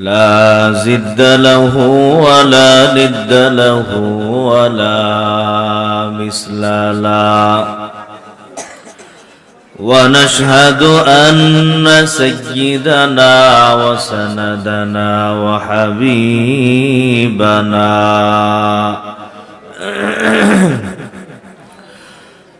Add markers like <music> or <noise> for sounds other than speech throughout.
لا زد له ولا ند له ولا مثل له ونشهد أن سيدنا وسندنا وحبيبنا.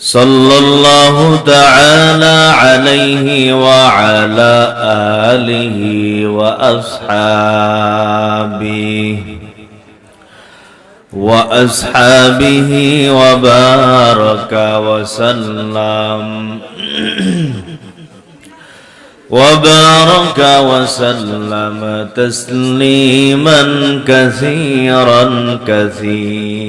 صلى الله تعالى عليه وعلى آله وأصحابه وأصحابه وبارك وسلم وبارك وسلم تسليما كثيرا كثيرا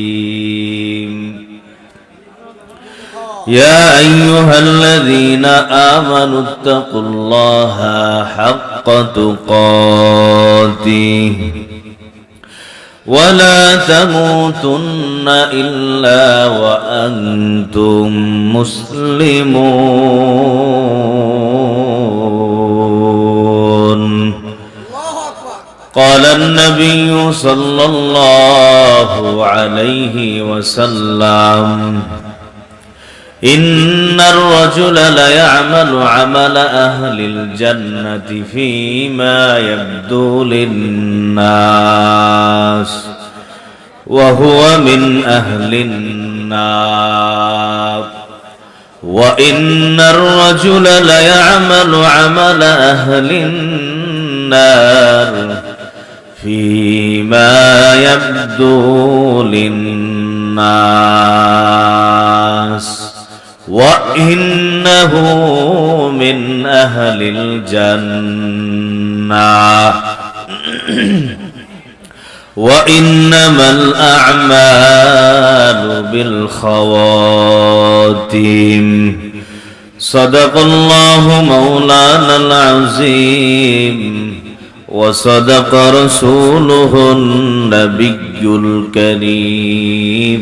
يا أيها الذين آمنوا اتقوا الله حق تقاته ولا تموتن إلا وأنتم مسلمون. قال النبي صلى الله عليه وسلم إن الرجل ليعمل عمل أهل الجنة فيما يبدو للناس وهو من أهل النار وإن الرجل ليعمل عمل أهل النار فيما يبدو للناس وإنه من أهل الجنة. <clears throat> وإنما الأعمال بالخواتيم. صدق الله مولانا العظيم. وصدق رسوله النبي الكريم.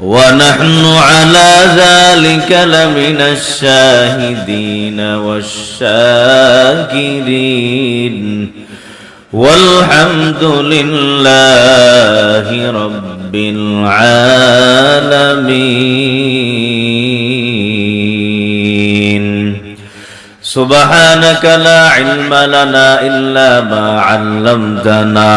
ونحن على ذلك لمن الشاهدين والشاكرين والحمد لله رب العالمين سبحانك لا علم لنا إلا ما علمتنا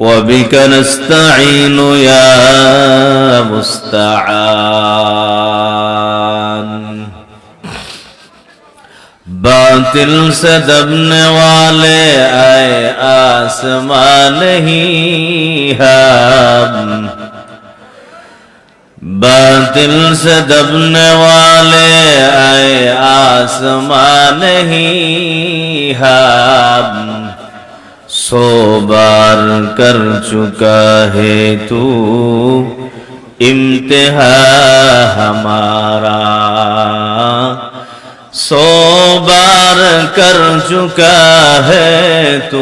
وبك نستعين يا مستعان. باطل سے دبنے والے آئے آسمان ہی ہم. باطل سے دبنے والے آئے آسمان ہی ہم. सो बार कर चुका है तू। इम्तिहा हमारा। सो बार कर चुका है तू।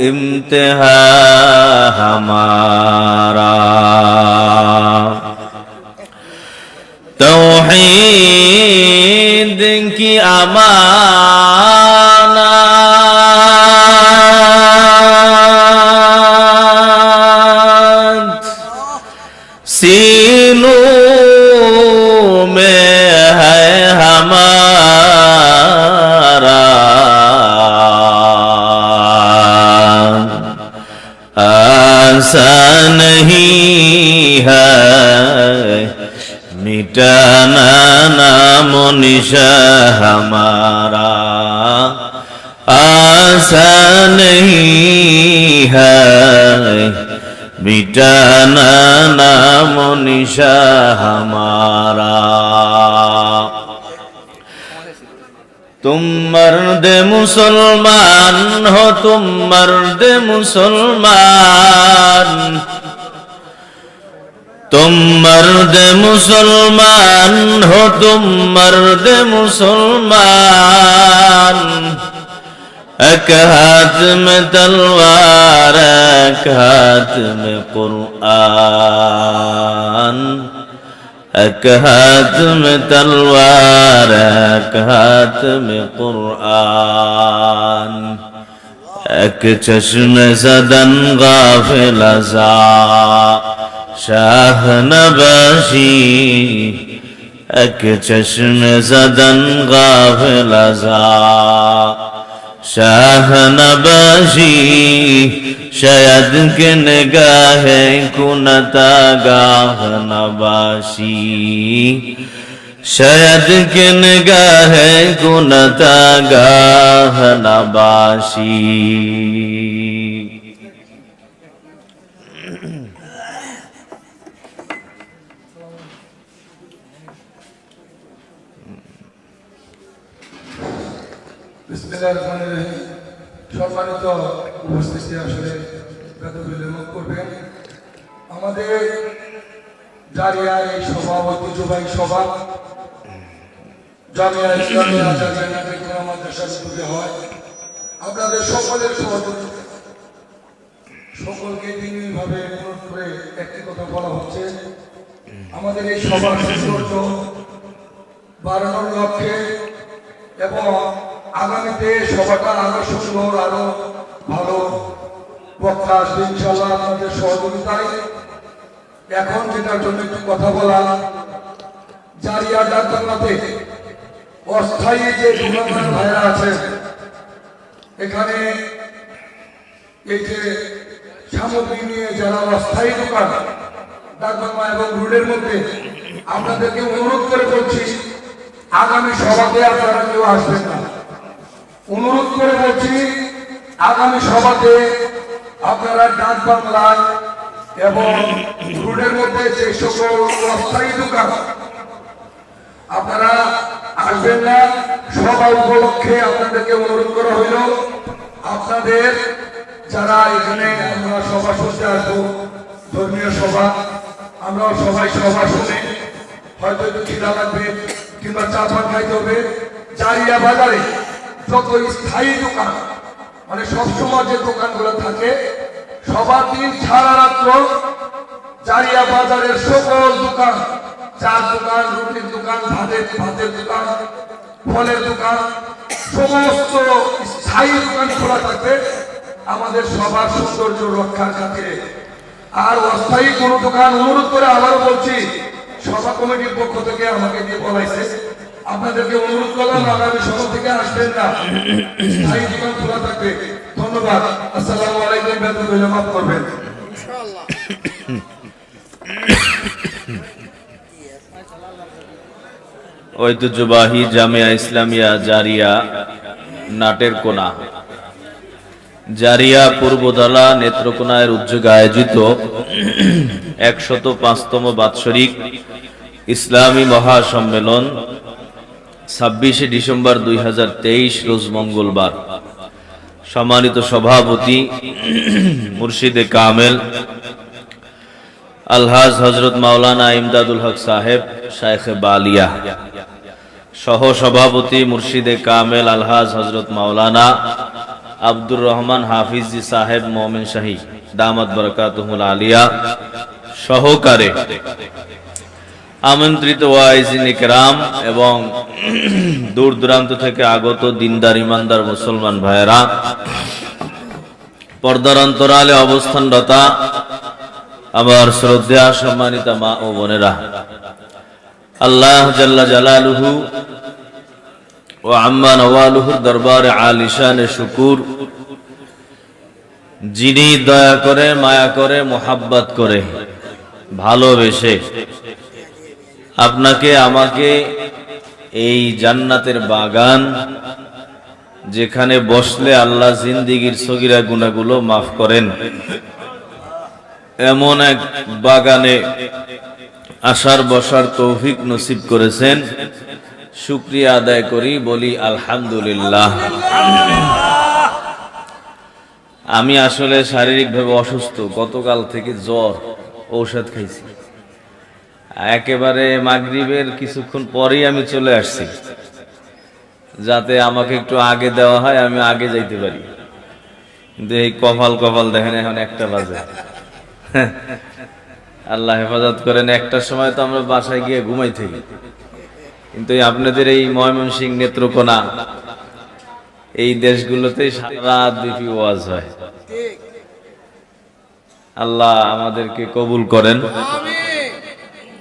इम्तिहा हमारा। तोहीद की आमार आसा नहीं है मिटाना नाम निशा हमारा आसा नहीं है मिटाना नाम निशा हमारा তোমার দে মুসলমান হো, তোমার দে মুসলমান। তোমার দে মুসলমান হো, তোমার দে মুসলমান। এক হাত মে তলবার এক হাত মে কুরআন। ایک ہاتھ میں تلوار ایک ہاتھ میں قرآن ایک چشم زدن غافل ازا شاہ نباشی ایک چشم زدن غافل ازا শাহনবাসী শয়দ কে নগাহে কুনতা গাহনবাসী শয়দ কে নগাহে কুনতা গাহনবাসী সম্মানিত উপস্থিতি আসলে বেদবিল করবেন। আমাদের এই সভা, ঐতিহ্যবাহী সভা উদ্যোগে হয়। আপনাদের সকলের সহযোগিতা সকলকে দিনভাবে অনুরোধ করে একটি কথা বলা হচ্ছে। আমাদের এই সভার সৌন্দর্য বাড়ানোর লক্ষ্যে এবং আগামীতে সভাটা আরও সুন্দর, আরও ভালো বক্তা আসবে ইনশাল্লাহ আপনাদের সহযোগিতায়। এখন যেটার জন্য একটু কথা বলা জারিয়া ডাক্তারনাতে অস্থায়ী যে বিভাগের ভাইরা আছেন, এখানে এই যে সামগ্রী নিয়ে যারা অস্থায়ী দোকান, ডাকবাংলা এবং রুডের মধ্যে, আপনাদেরকে অনুরোধ করে বলছি, আগামী সভাতে আপনারা কেউ আসবেন অনুরোধ করে বলছি, আগামী সভাতে আপনারা ডাক বাংলায় এবং রুডের মধ্যে যে সকল অস্থায়ী দোকান আপনারা আসবেন না। সভা উপলক্ষে আপনাদেরকে অনুরোধ করা হইল, আপনাদের যারা এখানে আমরা সভা শুনতে আসব, ধর্মীয় সভা আমরা সবাই সভা শুনে হয়তো একটু খিদা লাগবে কিংবা চা পান খাইতে হবে। জারিয়া বাজারে যত স্থায়ী দোকান। মানে সবসময় যে দোকানগুলো থাকে, সবার দিন সারা রাত্র জারিয়া বাজারের সকল দোকান, চার দোকান, রুটির দোকান, ভাতের ভাতের দোকান, ফলের দোকান, সমস্ত স্থায়ী দোকান খোলা থাকবে আমাদের সবার সৌন্দর্য রক্ষার খাতিরে। আর অস্থায়ী কোনো দোকান অনুরোধ করে আবারও বলছি, সভা কমিটির পক্ষ থেকে আমাকে দিয়ে বলাইছে আপনাদেরকে অনুরোধ করলাম, আগামী সভা থেকে আসবেন না। স্থায়ী দোকান খোলা থাকবে। ধন্যবাদ। আসসালামু আলাইকুম, বেতন মাফ করবেন। ঐতিহ্যবাহী জামিয়া ইসলামিয়া জারিয়া নাটের কোনা। জারিয়া পূর্বদলা নেত্রকোনায়ের উদ্যোগে আয়োজিত একশত পাঁচতম বাৎসরিক ইসলামী মহাসম্মেলন ছাব্বিশে ডিসেম্বর দুই হাজার তেইশ, রোজ মঙ্গলবার। সম্মানিত সভাপতি, মুর্শিদে কামেল, আলহাজ হজরত মাওলানা ইমদাদুল হক সাহেব, শায়েখে বালিয়া। সহ সভাপতি মুর্শিদে কামেল, আলহাজ হজরত মাওলানা আব্দুর রহমান হাফিজি সাহেব মোমেন শাহী, দামত বরকাতুহুল আলিয়া, সহকারে আমন্ত্রিত ওয়াইজিন ইকরাম এবং দূর দূরান্ত থেকে আগত দিনদার, ইমানদার মুসলমান ভাইয়েরা। পর্দার অন্তরালে অবস্থানরতা আমার শ্রদ্ধা সম্মানিত মা ও বোনেরা। আল্লাহ জাল্লা জালালুহু ও আম্মা নওয়ালুহুর দরবারে আলিশানে শুকুর। যিনি দয়া করে, মায়া করে, মোহাব্বত করে, ভালোবেসে আপনাকে, আমাকে এই জান্নাতের বাগান যেখানে বসলে আল্লাহ জিন্দিগির সগিরা গুণাগুলো মাফ করেন। এমন এক বাগানে আসার বসার তৌফিক নসিব করেছেন। শুক্রিয়া আদায় করি, বলি আলহামদুলিল্লাহ। আমি আসলে শারীরিকভাবে অসুস্থ, গতকাল থেকে জ্বর, ঔষধ খাইছি। একেবারে মাগরিবের কিছুক্ষণ পরেই আমি চলে আসছি। যাতে আমাকে একটু আগে দেওয়া হয়, আমি আগে যাইতে পারি। কিন্তু এই কপাল কপাল দেখেন, এখন একটা বাজে। আল্লাহ হেফাজত করেন একটার সময় তো আমরা বাসায় গিয়ে ঘুমাই থাকি। কিন্তু আপনাদের এই ময়মনসিং নেত্রকোনা, এই দেশগুলোতে সারা ব্যাপী ওয়াজ হয়। আল্লাহ আমাদেরকে কবুল করেন।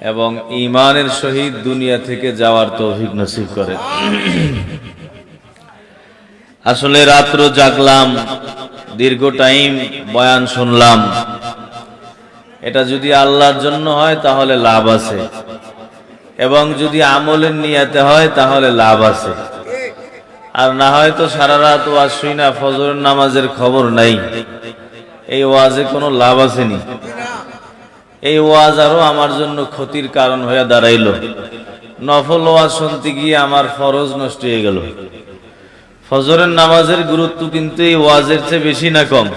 এবং ইমানের সহিত দুনিয়া থেকে যাওয়ার তৌফিক নসিব করে। আসলে রাত্র জাগলাম, দীর্ঘ টাইম বয়ান শুনলাম। এটা যদি আল্লাহর জন্য হয়, তাহলে লাভ আছে। এবং যদি আমলের নিয়াতে হয়, তাহলে লাভ আছে। আর না হয় তো সারা রাত ওয়াজ শুই না, ফজরের নামাজের খবর নাই। এই ওয়াজে কোনো লাভ আসেনি। এই ওয়াজ আরও আমার জন্য ক্ষতির কারণ হয়ে দাঁড়াইল। নফল ওয়াজ শুনতে গিয়ে আমার ফরজ নষ্ট হয়ে গেল। ফজরের নামাজের গুরুত্ব কিন্তু এই ওয়াজের চেয়ে বেশি না কম।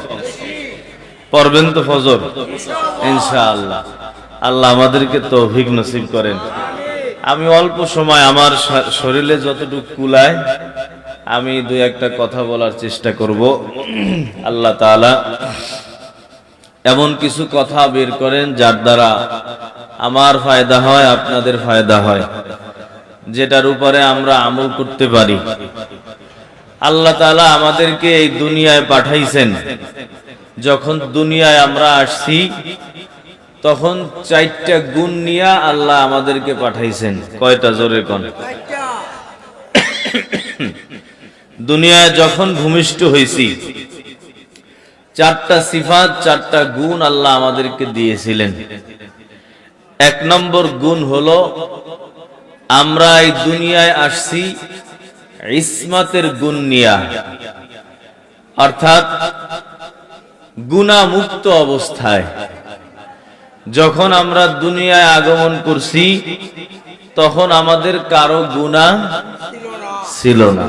পড়বেন তো ফজর? ইনশাআল্লাহ। আল্লাহ আমাদেরকে তৌফিক নসিব করেন। আমি অল্প সময় আমার শরীরে যতটুকু কুলায়, আমি দুই একটা কথা বলার চেষ্টা করব। আল্লাহ তাআলা এমন কিছু কথা বের করেন যার দ্বারা আমার ফায়দা হয়, আপনাদের ফায়দা হয়, যেটার উপরে আমরা আমল করতে পারি। আল্লাহ তালা আমাদেরকে এই দুনিয়ায় পাঠাইছেন। যখন দুনিয়ায় আমরা আসছি, তখন চারটা গুণ নিয়ে আল্লাহ আমাদেরকে পাঠাইছেন। কয়টা জোরে কোন? দুনিয়ায় যখন ভূমিষ্ঠ হয়েছি চারটা সিফাত, চারটা গুণ আল্লাহ আমাদেরকে দিয়েছিলেন। এক নম্বর গুণ হলো, আমরা এই দুনিয়ায় আসছি ইসমাতের গুণ নিয়া। অর্থাৎ গুণামুক্ত অবস্থায়। যখন আমরা দুনিয়ায় আগমন করছি, তখন আমাদের কারও গুণা ছিল না।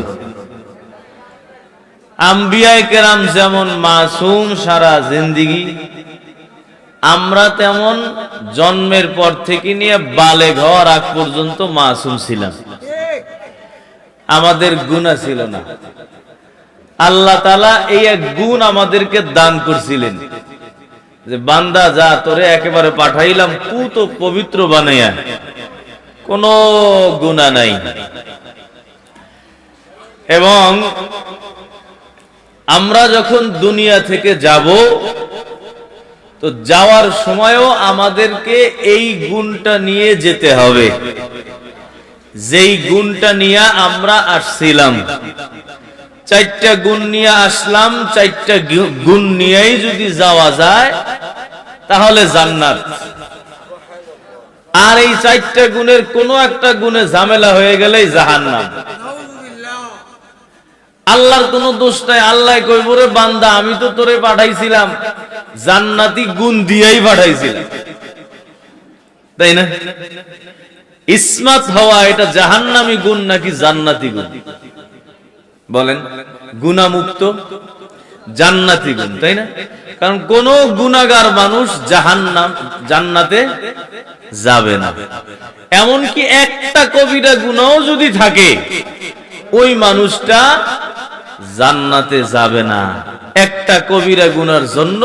আম্বিয়ায় কেরাম যেমন মাসুম সারা জিন্দিগি, আমরা তেমন জন্মের পর থেকে নিয়ে বালে ঘর আগ পর্যন্ত মাসুম ছিলাম। আমাদের গুণা ছিল না। আল্লাহ তালা এই এক গুণ আমাদেরকে দান করছিলেন। যে বান্দা, যা তোরে একেবারে পাঠাইলাম, পুত পবিত্র বানাইয়া। কোনো গুণা নাই। এবং আমরা যখন দুনিয়া থেকে যাব, তো যাওয়ার সময়ও আমাদেরকে এই গুণটা নিয়ে যেতে হবে। যেই গুণটা নিয়ে আমরা আসছিলাম। চারটা গুণ নিয়ে আসলাম, চারটা গুণ নিয়েই যদি যাওয়া যায়, তাহলে জান্নাত। আর এই চারটা গুণের কোনো একটা গুণে ঝামেলা হয়ে গেলেই জাহান্নাম। আল্লাহর কোনো দোষ নাই। আল্লাহ কইব রে বান্দা, আমি তো তোরে পাঠাইছিলাম। জান্নাতি গুণ দিয়েই পাঠাইছিলাম। তাই না? ইসমাত হওয়া এটা জাহান্নামি গুণ নাকি জান্নাতি গুণ? বলেন, গুণামুক্ত জান্নাতি গুণ, তাই না? কারণ কোন গুণাগার মানুষ জাহান্নাম, জান্নাতে যাবে না। এমনকি একটা কবিরা গুণাও যদি থাকে, ওই মানুষটা জান্নাতে যাবে না। একটা কবিরা গুনার জন্য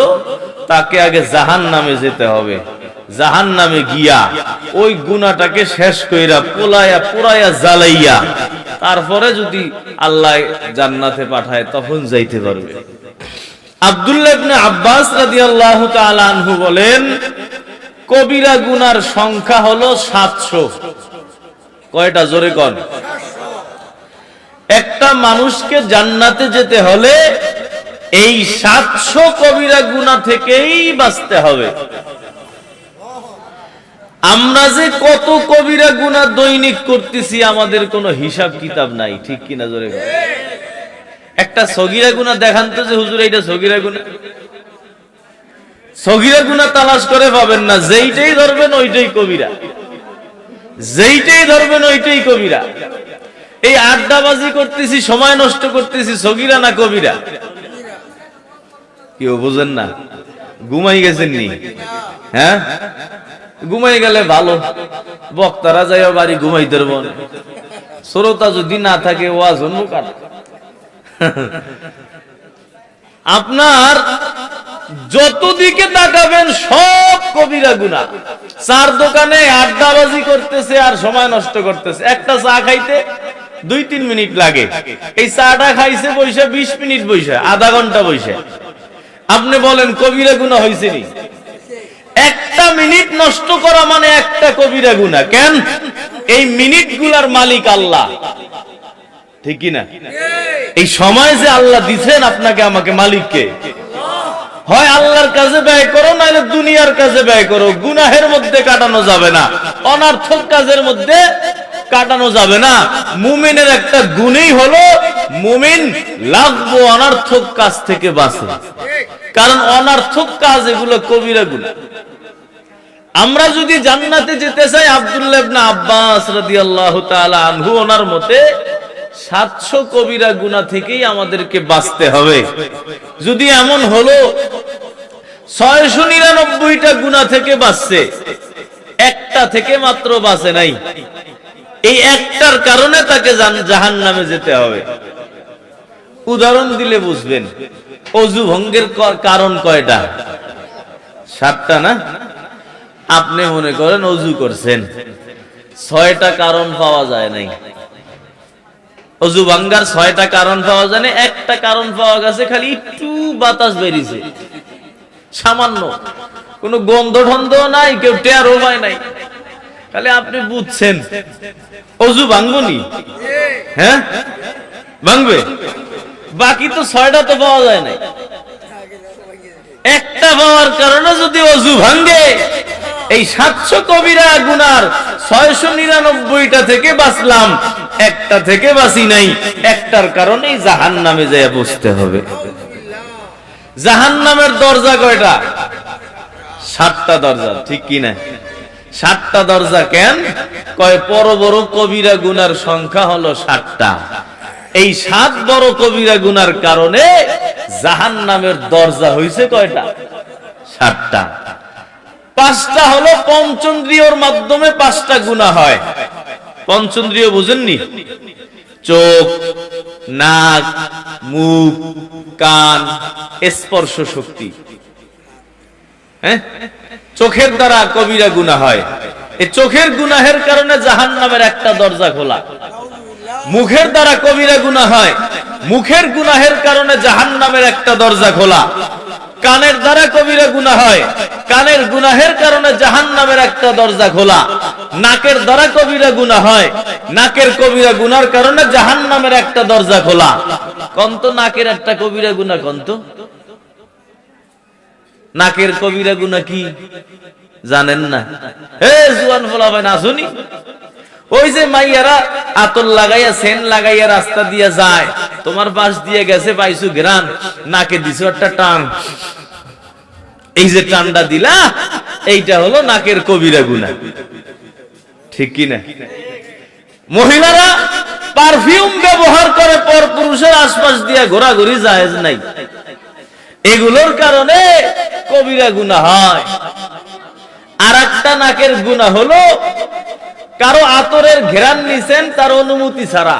তাকে আগে জাহান নামে যেতে হবে। জাহান নামে গিয়া ওই গুনাটাকে শেষ কইরা পোলায়া পুরাইয়া জ্বালাইয়া তারপরে যদি আল্লাহ জান্নাতে পাঠায় তখন যাইতে পারবে। কবিরা গুনার সংখ্যা হলো সাতশো। কয়টা? জোরে কন। একটা মানুষকে জান্নাতে যেতে হলে এই সাতশো কবিরা গুণা থেকেই বাঁচতে হবে। আমরা যে কত কবিরা গুণা দৈনিক করতেছি, আমাদের কোনো হিসাব কিতাব নাই, ঠিক কিনা জোরে একটা সগিরা গুণা দেখান তো যে হুজুর, এইটা সগিরা গুণা সগিরা গুণা তালাশ করে পাবেন না, যেইটাই ধরবেন ওইটাই কবিরা। যেইটাই ধরবেন ওইটাই কবিরা। এই আড্ডাবাজি করতেছি, সময় নষ্ট করতেছি, সগিরা না কবিরা? কেউ বুঝেন না? ঘুমাই গেছেন নি? হ্যাঁ? ঘুমাই গেলে ভালো। বক্তারা যাই বাড়ি ঘুমাই ধরব শ্রোতা যদি না থাকে, ওয়াজ অন্য আপনার যত দিকে তাকাবেন, সব কবিরা গুণা চার দোকানে আড্ডাবাজি করতেছে আর সময় নষ্ট করতেছে। একটা চা খাইতে দুই তিন মিনিট লাগে। এই চাটা খাইছে বৈশা, বিশ মিনিট বৈশা, আধা ঘণ্টা বৈশা। আপনি বলেন, কবিরা গুণা হয়েছে একটা মিনিট নষ্ট করা মানে একটা কবিরা গুণা। কেন? এই মিনিটগুলার মালিক আল্লাহ। ঠিক না? এই সময় যে আল্লাহ দিছেন আপনাকে, আমাকে মালিককে, হয় আল্লাহর কাজে ব্যয় করো নাহলে দুনিয়ার কাজে ব্যয় করো। গুনাহের মধ্যে কাটানো যাবে না। অনার্থক কাজের মধ্যে কাটানো যাবে না। মুমিনের একটা গুণই হলো, মুমিন লাগবো অনার্থক কাজ থেকে বাঁচে। কারণ অনার্থক কাজ এগুলো কবিরা গুণা। আমরা যদি জান্নাতে যেতে চাই, আব্দুল্লাহ আব্বাস রাদিয়াল্লাহু তাআলা আনহু ওনার মতে, সাতশো কবিরা গুণা থেকেই আমাদেরকে বাঁচতে হবে। যদি এমন হলো, ছয়শো নিরানব্বইটা গুণা থেকে বাঁচছে। একটা থেকে মাত্র বাঁচে নাই। এই একটার কারণে তাকে জাহান নামে যেতে হবে। উদাহরণ দিলে বুঝবেন, অজু ভঙ্গের কারণ কয়টা? সাতটা না? আপনি মনে করেন অজু করছেন। ছয়টা কারণ পাওয়া যায় নাই। অজু ভাঙ্গার ছয়টা কারণ পাওয়া যায় না একটা কারণ পাওয়া গেছে, খালি একটু বাতাস বেরিয়েছে। সামান্য। কোনো গন্ধ ঠন্ধ নাই, কেউ টেরও পায় নাই। খালি আপনি বুঝছেন। অজু ভাঙ্গনি হ্যাঁ? ভাঙবে? বাকি তো ছয়টা তো পাওয়া যায় নাই। একটা পাওয়ার কারণে যদি অজু ভাঙ্গে এই সাতশো কবিরা গুনার ছয়শো নিরানব্বইটা থেকে বাঁচলাম, একটা থেকে বাঁচি নাই। একটার কারণেই জাহান নামে যায় বসতে হবে। জাহান নামের দরজা কয়টা? সাতটা দরজা, ঠিক কি না? সাতটা দরজা কেন? কয়, বড় বড় কবিরা গুনার সংখ্যা হলো সাতটা। এই সাত বড় কবিরা গুনার কারণে জাহান নামের দরজা হইছে কয়টা? সাতটা। পাঁচটা হলো পঞ্চন্দ্রিয়র মাধ্যমে পাঁচটা গুণা হয়। পঞ্চন্দ্রিয় বুঝেননি? চোখ, নাক, মুখ, কান স্পর্শ শক্তি হ্যাঁ? চোখের দ্বারা কবিরা গুণা হয়। এই চোখের গুনাহের কারণে জাহান নামের একটা দরজা খোলা। মুখের দ্বারা কবিরা গুনাহ হয়। মুখের গুনাহের কারণে জাহান নামের একটা দরজা খোলা। কানের দ্বারা কবিরা গুনাহ হয়। কানের গুনাহের কারণে জাহান নামের একটা দরজা খোলা। নাকের দ্বারা কবিরা গুনাহ হয়। নাকের কবিরা গুনার কারণে জাহান নামের একটা দরজা খোলা। কন্ত নাকের একটা কবিরা গুনাহ, কন্ত? নাকের কবিরা গুনাহ কি? জানেন না। হে জুয়ান ফলাবেন আসুনি ওই যে মাইয়ারা আতর লাগাইয়া, সেন লাগাইয়া রাস্তা দিয়ে যায়, তোমার পাশ দিয়ে গেছে, পাইছু গ্রান নাকে দিছো একটা টান। এই যে টানটা দিলা, এইটা হলো নাকের কবিরা গুনা। ঠিক কি না মহিলারা পারফিউম ব্যবহার করে, পর পুরুষের আশপাশ দিয়ে ঘোরাঘুরি জায়েজ নাই। এগুলোর কারণে কবিরা গুনা হয়। আর একটা নাকের গুণা হলো, কারও আতরের ঘেরান নিছেন, তার অনুমতি ছাড়া।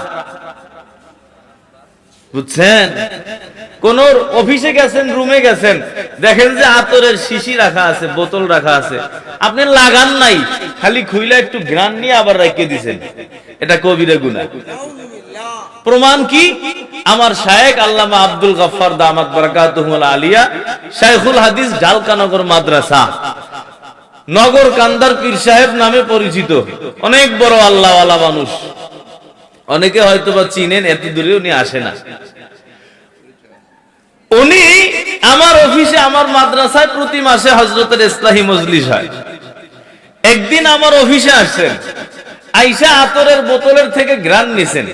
বুঝছেন? কোন অফিসে গেছেন, রুমে গেছেন, দেখেন যে আতরের শিশি রাখা আছে, বোতল রাখা আছে। আপনি লাগান নাই, খালি খুইলা একটু ঘ্রাণ নিয়ে আবার রেখে দিছেন। এটা কবিরে গুণা প্রমাণ কি? আমার শায়েক আল্লামা আব্দুল গফফার দামাত বারাকাতুহুল আলিয়া, শাইখুল হাদিস ঢালকানগর মাদ্রাসা। নগর কান্দার পীর সাহেব নামে পরিচিত। অনেক বড় আল্লাহওয়ালা মানুষ। অনেকে হয়তো বা চিনেন, এত দূরে উনি আসে না। উনি আমার অফিসে, আমার মাদ্রাসায় প্রতি মাসে হজরতের ইসলাহী মজলিস হয়। একদিন আমার অফিসে আসছেন, আইসা আতরের বোতলের থেকে গ্রান নিছেন।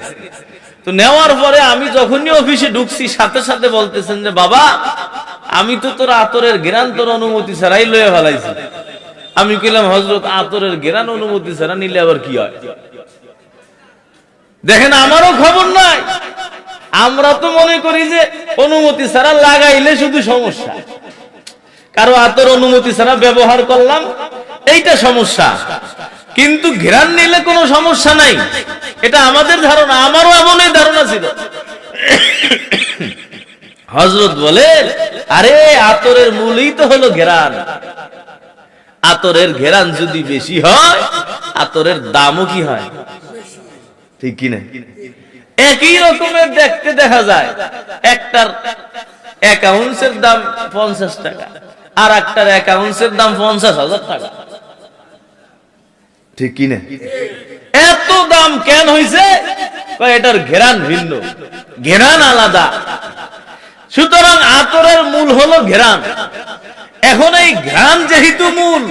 তো নেওয়ার পরে আমি যখনই অফিসে ঢুকছি, সাথে সাথে বলতেছেন যে, বাবা, আমি তো তোর আতরের গ্রান তোর অনুমতি ছাড়াই লয়ে ফেলাইছি। আমি কইলাম হজরত আতরের গ্রান অনুমতি ছাড়া নিলে আবার কি হয়? দেখেন, আমারও খবর নাই। আমরা তো মনে করি যে, অনুমতি ছাড়া লাগাইলে শুধু সমস্যা। কারও আতর অনুমতি ছাড়া ব্যবহার করলাম, এইটা সমস্যা। কিন্তু ঘেরান নিলে কোনো সমস্যা নাই। এটা আমাদের ধারণা, আমারও এমনই ধারণা ছিল। হজরত বলে, আরে, আতরের মূলই তো হলো ঘেরান। আতরের ঘেরান যদি বেশি হয়, আতরের দামও কি হয়? ঠিক কিনা একই রকমের দেখতে দেখা যায়। একটার এক দাম পঞ্চাশ টাকা, আর একটার এক দাম পঞ্চাশ হাজার টাকা। ঠিক কিনা এত দাম কেন হইছে? এটার ঘেরান ভিন্ন। ঘেরান আলাদা। সুতরাং আতরের মূল হলো ঘেরান। এখন এই যেহেতু মূল,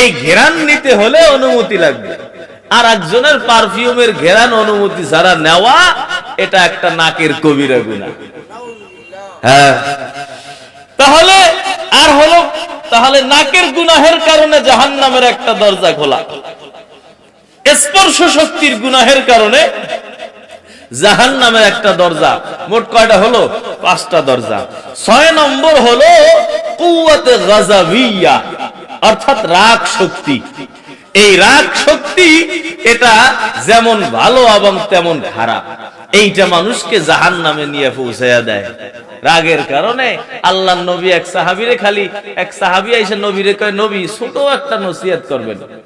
এই ঘেরান নিতে হলে অনুমতি লাগবে। আর একজনের পারফিউমের ঘেরান অনুমতি ছাড়া নেওয়া, এটা একটা নাকের কবিরা গুণা। হ্যাঁ। তাহলে, আর হলো, তাহলে নাকের গুনাহের কারণে জাহান নামের একটা দরজা খোলা। স্পর্শ শক্তির গুনাহের কারণে জাহান নামের একটা দরজা। মোট কয়টা হলো? পাঁচটা দরজা। ছয় নম্বর হলো কুয়াতে গাজাবিয়া অর্থাৎ রাগ শক্তি। এই রাগ শক্তি এটা যেমন ভালো এবং তেমন খারাপ। এইটা মানুষকে জাহান নামে নিয়ে পৌঁছাইয়া দেয়। রাগের কারণে আল্লাহ নবী এক সাহাবিরে খালি, এক সাহাবি এসে নবীরে কয়, নবী, ছোট একটা নসিহত করবেন।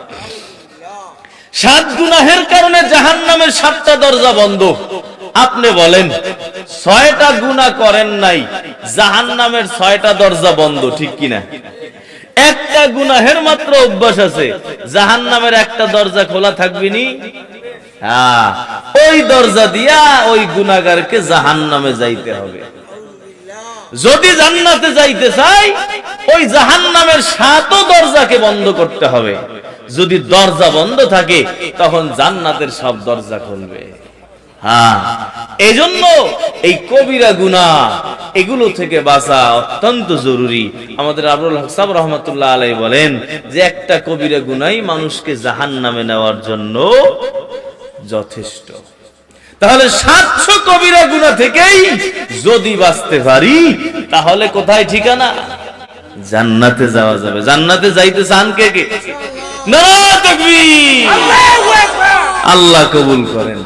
সাত গুনাহের কারণে জাহান নামের সাতটা দরজা বন্ধ। আপনি বলেন, ছয়টা গুণা করেন নাই জাহান নামের ছয়টা দরজা বন্ধ, ঠিক কিনা? একটা গুনাহের মাত্র অভ্যাস আছে জাহান নামের একটা দরজা খোলা থাকবে নি? হ্যাঁ ওই দরজা দিয়া ওই গুনাগারকে জাহান নামে যাইতে হবে। যদি জান্নাতে যাইতে চাই, ওই জাহান নামের সাতও দরজাকে বন্ধ করতে হবে। যদি দরজা বন্ধ থাকে, তখন জান্নাতের সব দরজা খুলবে। হ্যাঁ এই এই কবিরা গুনা এগুলো থেকে বাঁচা অত্যন্ত জরুরি। আমাদের আবুল হকসাব রহমতুল্লাহ আলাই বলেন যে, একটা কবিরা গুনাই মানুষকে জাহান নামে নেওয়ার জন্য যথেষ্ট। তাহলে সাতশো কবিরা গুনা থেকেই যদি বাঁচতে পারি তাহলে কোথায় ঠিকানা? জান্নাতে যাওয়া যাবে। জান্নাতে যাইতে চান কে কে? আল্লাহ কবুল করেন।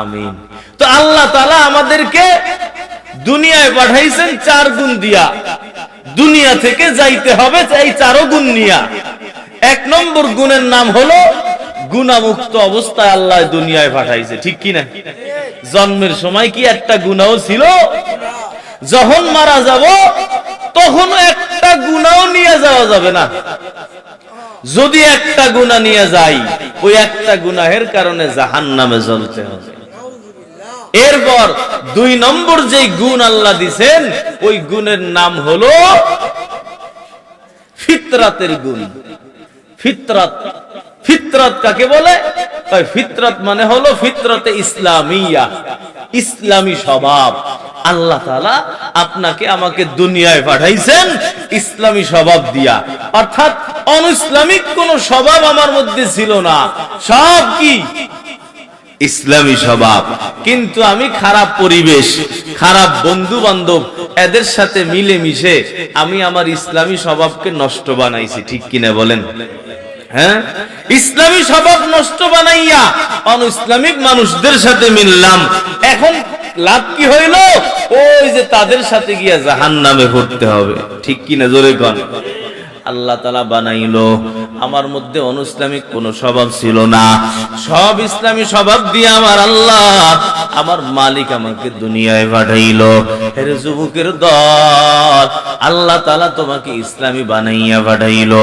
আমিন। তো আল্লাহ তালা আমাদেরকে দুনিয়ায় পাঠাইছেন চার গুণ দিয়া। দুনিয়া থেকে যাইতে হবে এই চারো গুণ নিয়া। এক নম্বর গুণের নাম হলো গুণামুক্ত অবস্থায় আল্লাহ দুনিয়ায় পাঠাইছে, ঠিক কি না জন্মের সময় কি একটা গুণাও ছিল? যখন মারা যাব তখন একটা গুণাও নিয়ে যাওয়া যাবে না। যদি একটা গুণা নিয়ে যাই, ওই একটা গুনাহের কারণে জাহান নামে জ্বলতে হবে। এরপর দুই নম্বর যে গুণ আল্লাহ দিছেন, ওই গুণের নাম হলো ফিতরাতের গুণ। ফিতরাত ফিতরাত কাকে বলে? ফিতরাত মানে হলো ফিতরতে ইসলামিয়া, ইসলামী স্বভাব। আল্লাহ তাআলা আপনাকে আমাকে দুনিয়ায় পাঠাইছেন ইসলামী স্বভাব দিয়া। অর্থাৎ অনইসলামিক কোন স্বভাব আমার মধ্যে ছিল না। সব কি? ইসলামী স্বভাব। কিন্তু আমি খারাপ পরিবেশ, খারাপ বন্ধু বান্ধব এদের সাথে মিলে মিশে আমি আমার ইসলামী স্বভাবকে নষ্ট বানাইছি। ঠিক কিনা বলেন? হ্যাঁ? ইসলামী স্বভাব নষ্ট বানাইয়া অন ইসলামিক মানুষদের সাথে মিললাম। এখন লাভ কি হইল? ওই যে তাদের সাথে গিয়া জাহান নামে ভরতে হবে। ঠিক কিনা জোরে কন? আল্লাহ তালা বানাইলো। আমার মধ্যে অনুইসলামিক কোন স্বভাব ছিল না। সব ইসলামী স্বভাব দিয়ে আমার আল্লাহ আমার মালিক আমাকে দুনিয়ায় পাঠাইলো। হেরে যুবকের দল, আল্লাহ তালা তোমাকে ইসলামী বানাইয়া পাঠাইলো।